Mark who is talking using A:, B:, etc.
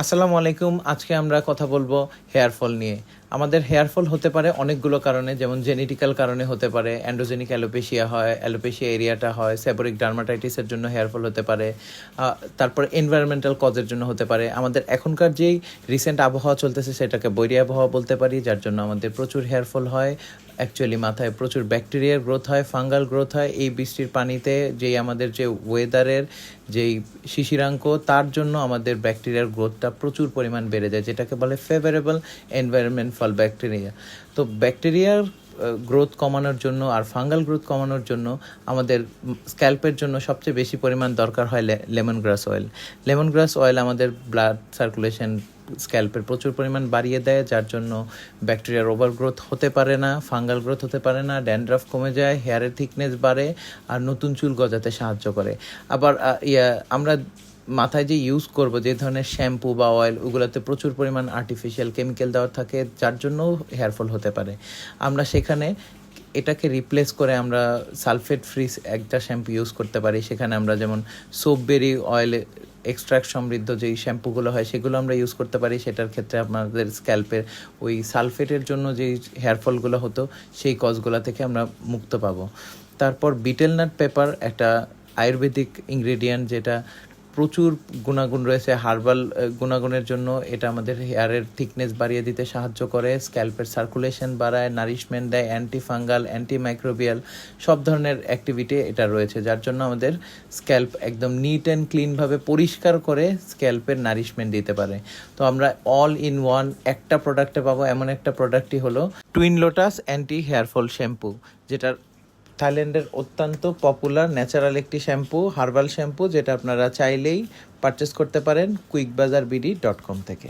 A: আসসালামু আলাইকুম আজকে আমরা কথা বলব হেয়ার ফল নিয়ে। আমাদের হেয়ার ফল হতে পারে অনেকগুলো কারণে, যেমন জেনেটিক্যাল কারণে হতে পারে, অ্যান্ড্রোজেনিক অ্যালোপেশিয়া হয়, অ্যালোপেশিয়া এরিয়াটা হয়, সেবোরিক ডার্মাটাইটিসের জন্য হেয়ার ফল হতে পারে তারপর এনভায়রনমেন্টাল কজের জন্য হতে পারে। আমাদের এখনকার যেই রিসেন্ট আবহাওয়া চলতেছে সেটাকে বৈরী আবহাওয়া বলতে পারি, যার জন্য আমাদের প্রচুর হেয়ার ফল হয়। অ্যাকচুয়ালি মাথায় প্রচুর ব্যাকটেরিয়ার গ্রোথ হয় ফাঙ্গাল গ্রোথ হয়। এই বৃষ্টির পানিতে যেই আমাদের যে ওয়েদারের যেই শিশিরাঙ্ক, তার জন্য আমাদের ব্যাকটেরিয়ার গ্রোথটা প্রচুর পরিমাণ বেড়ে যায়, যেটাকে বলে ফেভারেবল এনভায়রনমেন্ট ফল ব্যাকটেরিয়া। তো ব্যাকটেরিয়ার গ্রোথ কমানোর জন্য আর ফাঙ্গাল গ্রোথ কমানোর জন্য আমাদের স্ক্যাল্পের জন্য সবচেয়ে বেশি পরিমাণ দরকার হয় lemon grass oil lemon grass oil আমাদের ব্লাড সার্কুলেশন স্ক্যাল্পের প্রচুর পরিমাণ বাড়িয়ে দেয়, যার জন্য ব্যাকটেরিয়ার ওভার গ্রোথ হতে পারে না, ফাঙ্গাল গ্রোথ হতে পারে না ড্যান্ড্রাফ কমে যায় হেয়ারের থিকনেস বাড়ে, আর নতুন চুল গজাতে সাহায্য করে। আবার আমরা মাথায় যে ইউজ করব, যে ধরনের শ্যাম্পু বা অয়েল ওগুলোতে প্রচুর পরিমাণ আর্টিফিশিয়াল কেমিক্যাল দেওয়া থাকে, যার জন্য হেয়ার ফল হতে পারে। আমরা সেখানে এটাকে রিপ্লেস করে আমরা সালফেট ফ্রি একটা শ্যাম্পু ইউজ করতে পারি। সেখানে আমরা যেমন সোপবেরি অয়েল এক্সট্রাক্ট সমৃদ্ধ যেই শ্যাম্পুগুলো হয়, সেগুলো আমরা ইউজ করতে পারি। সেটার ক্ষেত্রে আপনাদের স্ক্যাল্পের ওই সালফেটের জন্য যেই হেয়ার ফলগুলো হতো, সেই কজগুলো থেকে আমরা মুক্ত পাবো। তারপর বিটেল নাট পেপার একটা আয়ুর্বেদিক ইনগ্রেডিয়েন্ট যেটা প্রচুর গুণাগুণ রয়েছে, হার্বাল গুণাগুণের জন্য। এটা আমাদের হেয়ারের থিকনেস বাড়িয়ে দিতে সাহায্য করে, স্ক্যাল্পের সার্কুলেশন বাড়ায়, নারিশমেন্ট দেয় অ্যান্টি ফাঙ্গাল অ্যান্টি মাইক্রোবিয়াল সব ধরনের অ্যাক্টিভিটি এটা রয়েছে, যার জন্য আমাদের স্ক্যাল্প একদম নিট অ্যান্ড ক্লিনভাবে পরিষ্কার করে স্ক্যাল্পের নারিশমেন্ট দিতে পারে। তো আমরা অল ইন ওয়ান একটা প্রোডাক্টে পাবো, এমন একটা প্রোডাক্টই হলো twin lotus anti hair fall shampoo যেটার থাইল্যান্ডের অত্যন্ত পপুলার ন্যাচারাল একটি শ্যাম্পু হার্বাল শ্যাম্পু যেটা আপনারা চাইলেই পারচেস করতে পারেন কুইক বাজার বিডি ডট কম থেকে।